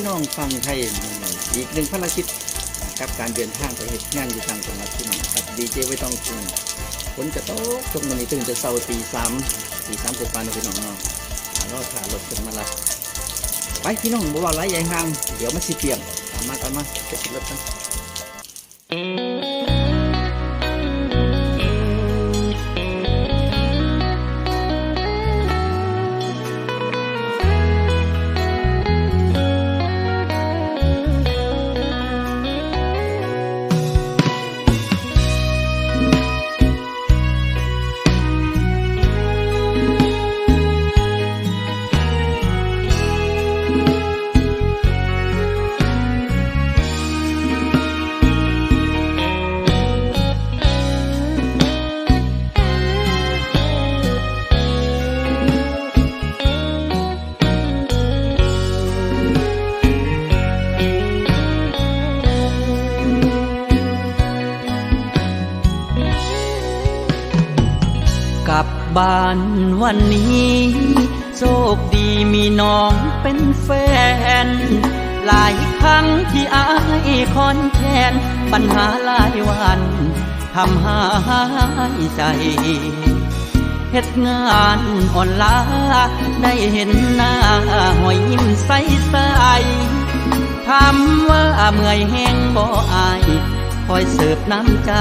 พี่น้องฟังไทยอีกหนึ่งภารกิจกับการเดินทางไปเหตุงานอยู่ทางจังหวัดพี่น้องกับดีเจไว้ต้องคุงฝนจะตกตกมันนี้ตื่นจะเศร้าตีสามตีสามกว่านพี่น้องเนาะรอดขารถขึ้นมาลับไปพี่น้องบอกว่าไรใหญ่ห่าง เดี๋ยวมันสิเปียกตามมาตามมาเก็บรถกันก บ้านวันนี้โชคดีมีน้องเป็นแฟน หลายครั้งที่อายคอนแคนปัญหาหลายวันทำหายใจเฮ็ดงานอ่อนล้า ได้เห็นหน้าหอยยิ้มใสใสถามว่าเมื่อยแห้งบ่อายคอยเสิร์ฟน้ำใจ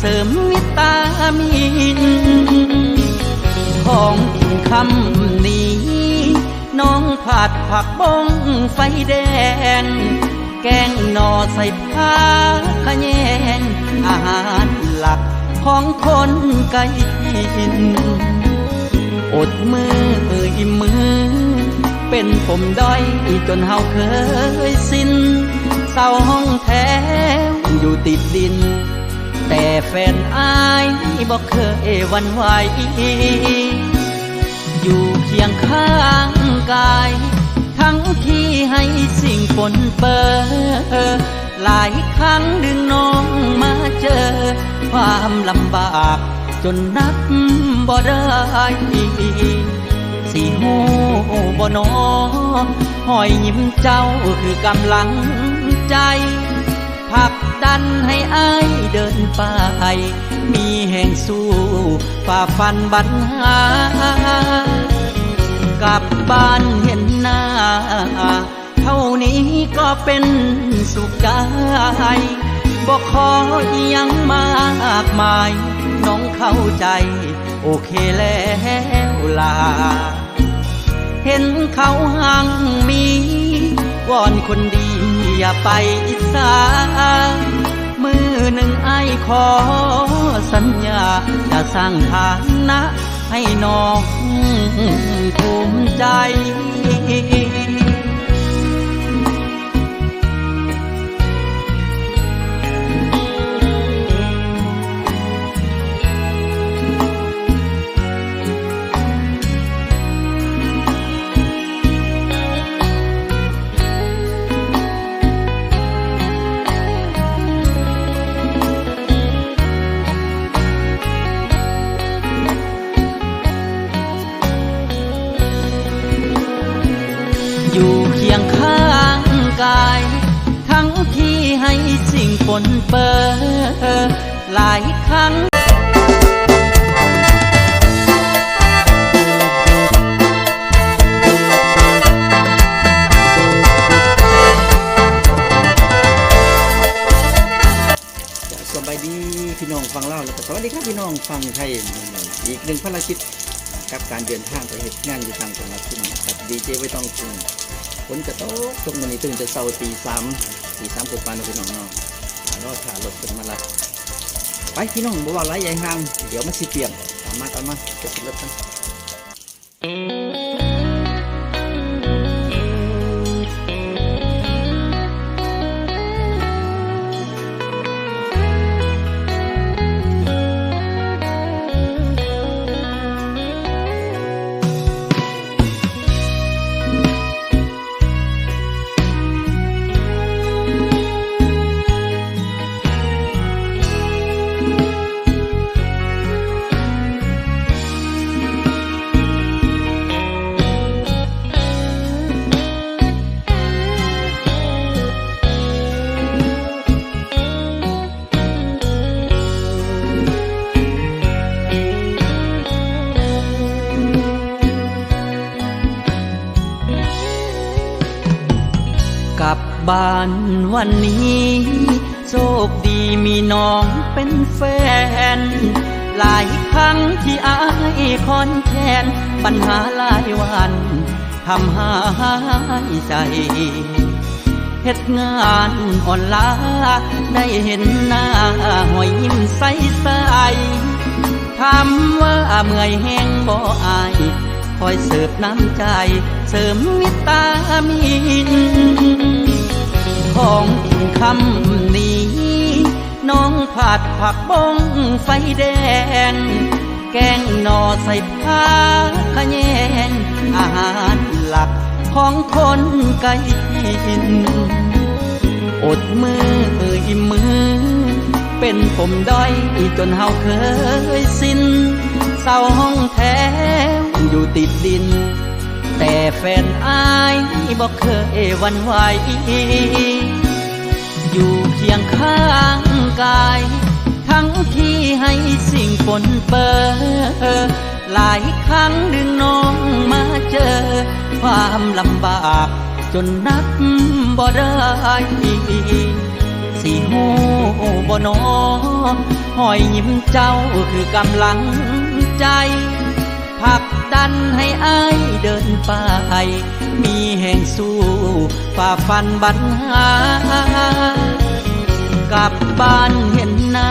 เสริมวิตามิน ของกินคำนี้ น้องผัดผักบ้งไฟแดง แกงหน่อใส่ผ้าขแยงอาหารหลักของคนไกลถิ่นอดมืออิ่มมือ เป็นผมด้อยจนเฮาเคยสิ้นเศร้าห้องแถวอยู่ติดดิน แต่แฟนอา บอกเคยวันไหว อยู่เคียงข้างกาย ทั้งที่ให้สิ่งปนเปื้อหลายครั้งดึงน้องมาเจอ ความลำบากจนนับบ่ได้สิหูบ่นอหอยยิ้มเจ้าคือกำลังใจผลักดันให้อาย ฝ่าฟันบัญหากลับบ้านเห็นหน้า เท่านี้ก็เป็นสุขใจบอกขออียังมากมาย น้องเข้าใจ โอเคแล้วล่ะเห็นเขาหังมีวอนคนดีอย่าไปอิสามือหนึ่งไอ้ขอ สัญญา จะสร้างฐานะให้น้องภูมิใจ นเปื้อหลายครั้งสบายดีพี่น้องฟังเล่าแล้วก็สวัสดีครับพี่น้องฟังไทยอีกหนึ่งภารกิจกับการเดินทางไปเหตุงานอยู่ทางจังหวัดพี่น้องกับดีเจไว้ต้องคุงฝนจะตกตกมันนี้ตื่นจะเศร้าตีสามตีสามกว่าๆนพี่น้องเนาะ รอดขารถขึ้นมาละไปพี่น้องบอกว่าไรใหญ่ห่างเดี๋ยวมันสิเปลี่ยนตามมาตามมาไปขึ้นรถกัน บ้านวันนี้โชคดีมีน้องเป็นแฟน หลายครั้งที่อายคอนแคนปัญหาหลายวันทำหายใจเฮ็ดงานอ่อนล้า ได้เห็นหน้าหอยยิ้มใสใสถามว่าเมื่อยแห้งบ่อายคอยเสิร์ฟน้ำใจ เสริมวิตามิน ของคำนี้ น้องผัดผักบงไฟแดง แกงหน่อใส่ผ้าขแยงอาหารหลักของคนไกลถิ่นอดมืออิ่มมือ เป็นผมด้อยจนเฮาเคยสิ้นเศร้าห้องแถวอยู่ติดดิน แต่แฟนอายบอกเคยวันไหว อยู่เคียงข้างกาย ทั้งที่ให้สิ่งปนเปื้อหลายครั้งดึงน้องมาเจอ ความลำบากจนนับบ่ได้สิหูบ่นอหอยยิ้มเจ้าคือกำลังใจ ผักดันให้อายเดินไปมีแห่งสู้ฝ่าฟันบัญหากลับบ้านเห็นหน้า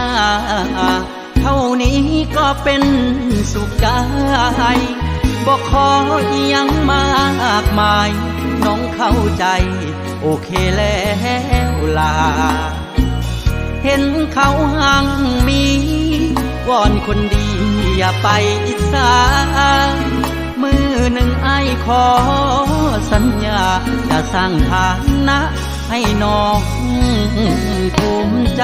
เท่านี้ก็เป็นสุขใจบอกขออียังมากมาย น้องเข้าใจ โอเคแล้วล่ะเห็นเขาหังมีวอนคนดี อย่าไปอิสามือหนึ่งไอ้ขอสัญญา จะสร้างฐานะให้น้องภูมิใจ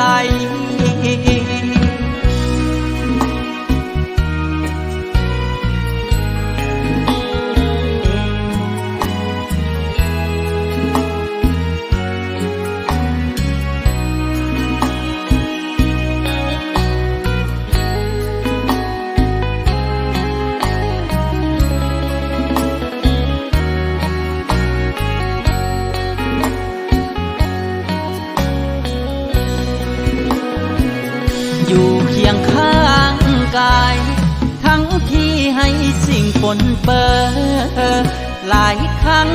ปนเปื้อหลายครั้ง